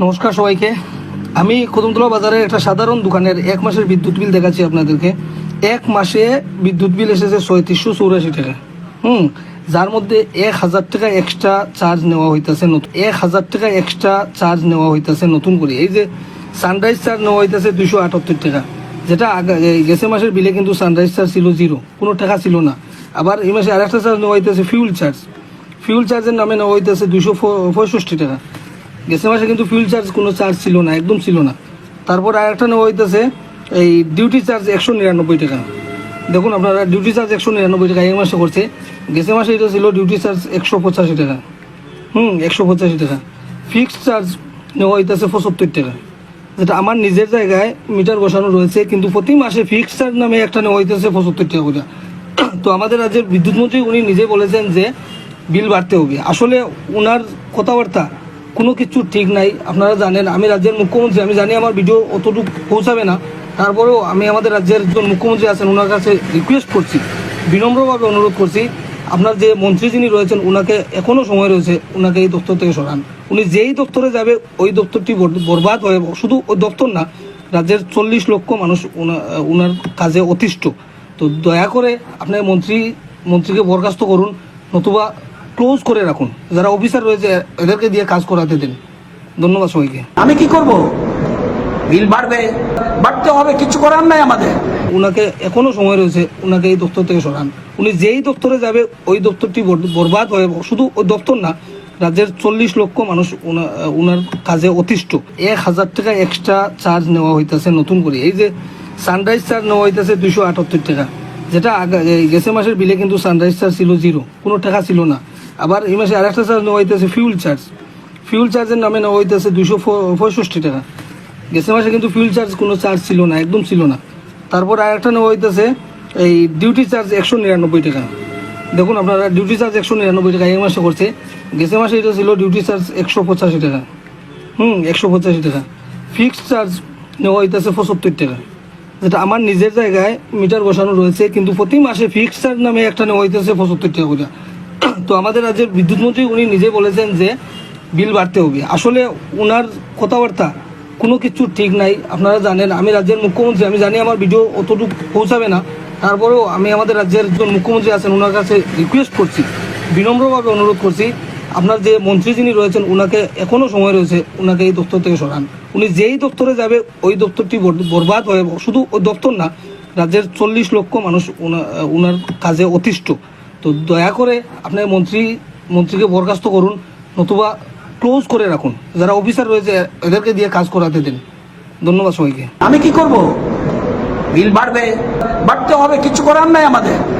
নমস্কার সবাইকে। আমি কদমতলা বাজারের একটা সাধারণ দোকানের এক মাসের বিদ্যুৎ বিল দেখাচ্ছি আপনাদেরকে। এক মাসে বিদ্যুৎ বিল এসেছে ছয়ত্রিশশো চৌরাশি টাকা। হুম, যার মধ্যে এক হাজার টাকা এক্সট্রা চার্জ নেওয়া হইতেছে নতুন এক হাজার টাকা এক্সট্রা চার্জ নেওয়া হইতেছে নতুন করে। এই যে সানরাইজ চার্জ নেওয়া হইতেছে দুইশো আটাত্তর টাকা। যেটা আগা- গেছে মাসের বিলে কিন্তু সানরাইজ চার্জ ছিল জিরো কোনো টাকা ছিল না। আবার এই মাসে আরেকটা চার্জ নেওয়া হইতেছে ফিউল চার্জ ফিউল চার্জের নামে নেওয়া হইতেছে দুশো পঁয়ষট্টি টাকা। গেছে মাসে কিন্তু ফিউল চার্জ কোনো চার্জ ছিল না, একদম ছিল না। তারপর আর একটা নেওয়া হইতেছে, এই ডিউটি চার্জ একশো নিরানব্বই টাকা। দেখুন আপনারা ডিউটি চার্জ একশো নিরানব্বই টাকা, এই মাসে করছে। গেছে মাসে এটা ছিল ডিউটি চার্জ একশো পঁচাশি টাকা। হুম, একশো পঁচাশি টাকা। ফিক্সড চার্জ নেওয়া হইতেছে পঁচাত্তর টাকা। যেটা আমার নিজের জায়গায় মিটার বসানো রয়েছে, কিন্তু প্রতি মাসে ফিক্সড চার্জ নামে একটা নেওয়া হইতেছে পঁচাত্তর টাকা করে। তো আমাদের রাজ্যের বিদ্যুৎ মন্ত্রী, উনি নিজে বলেছেন যে বিল বাড়তে হবে। আসলে ওনার কথাবার্তা কোনো কিছু ঠিক নাই। আপনারা জানেন, আমি রাজ্যের মুখ্যমন্ত্রী, আমি জানি আমার ভিডিও অতটুকু পৌঁছাবে না। তারপরেও আমি আমাদের রাজ্যের একজন মুখ্যমন্ত্রী আছেন ওনার কাছে রিকোয়েস্ট করছি, বিনম্রভাবে অনুরোধ করছি, আপনার যে মন্ত্রী যিনি রয়েছেন ওনাকে এখনও সময় রয়েছে ওনাকে এই দপ্তর থেকে সরান। উনি যেই দপ্তরে যাবে, ওই দপ্তরটি বরবাদ হয়ে, শুধু ওই দপ্তর না, রাজ্যের চল্লিশ লক্ষ মানুষ ওনা- ওনার কাজে অতিষ্ঠ। তো দয়া করে আপনার মন্ত্রী, মন্ত্রীকে বরখাস্ত করুন, নতুবা ক্লোজ করে রাখুন। যারা অফিসার রয়েছে এদেরকে দিয়ে কাজ করাতে দিন। ধন্যবাদ সবাইকে। আমি কি করব? বিল বাড়বে। বাড়তে হবে কিছু করার নাই আমাদের। ওনাকে এখনও সময় রয়েছে ওনাকে এই দপ্তর থেকে সরান। উনি যেই দপ্তরে যাবে ওই দপ্তরটি বরবাদ হয়ে শুধু ওই দপ্তর না রাজ্যের চল্লিশ লক্ষ মানুষ ওনা- ওনার কাজে অতিষ্ঠ। এক হাজার টাকা এক্সট্রা চার্জ নেওয়া হইতেছে নতুন করে। এই যে সানরাইজ চার্জ নেওয়া হইতেছে দুইশো আটাত্তর টাকা। যেটা আগা- গেছে মাসের বিলে কিন্তু সানরাইজ চার্জ ছিল জিরো কোনো টাকা ছিল না। আবার এই মাসে আরেকটা চার্জ নেওয়া হইতেছে ফিউল চার্জ ফিউল চার্জের নামে নেওয়া হইতেছে দুশো পঁয়ষট্টি টাকা। গেছে মাসে কিন্তু ফিউল চার্জ কোনো চার্জ ছিল না, একদম ছিল না। তারপর আরেকটা নেওয়া হইতেছে এই ডিউটি চার্জ একশো নিরানব্বই টাকা। দেখুন আপনারা ডিউটি চার্জ একশো নিরানব্বই টাকা এই মাসে করছে। গেছে মাসে এটা ছিল ডিউটি চার্জ একশো পঁচাশি টাকা। হুম, একশো পঁচাশি টাকা। ফিক্সড চার্জ নেওয়া হইতেছে পঁচাত্তর টাকা। যেটা আমার নিজের জায়গায় মিটার বসানো রয়েছে, কিন্তু প্রতি মাসে ফিক্সড চার্জ নামে একটা নেওয়া হইতেছে পঁচাত্তর টাকা করে। তো আমাদের রাজ্যের বিদ্যুৎ মন্ত্রী উনি নিজে বলেছেন যে বিল বাড়তে হবে। আসলে ওনার কথাবার্তা কোনো কিছু ঠিক নাই। আপনারা জানেন, আমি রাজ্যের মুখ্যমন্ত্রী, আমি জানি আমার ভিডিও অতটুকু পৌঁছাবে না। তারপরেও আমি আমাদের রাজ্যের একজন মুখ্যমন্ত্রী আছেন ওনার কাছে রিকোয়েস্ট করছি, বিনম্রভাবে অনুরোধ করছি, আপনার যে মন্ত্রী যিনি রয়েছেন ওনাকে এখনও সময় রয়েছে ওনাকে এই দপ্তর থেকে সরান। উনি যেই দপ্তরে যাবে, ওই দপ্তরটি বরবাদ হয়ে, শুধু ওই দপ্তর না, রাজ্যের চল্লিশ লক্ষ মানুষ ওনা- ওনার কাজে অতিষ্ঠ। তো দয়া করে আপনার মন্ত্রী, মন্ত্রীকে বরখাস্ত করুন, নতুবা ক্লোজ করে রাখুন। যারা অফিসার রয়েছে, এদেরকে দিয়ে কাজ করাতে দিন। ধন্যবাদ সবাইকে। আমি কি করব? বিল বাড়বে। বাড়তে হবে, কিছু করার নাই আমাদের।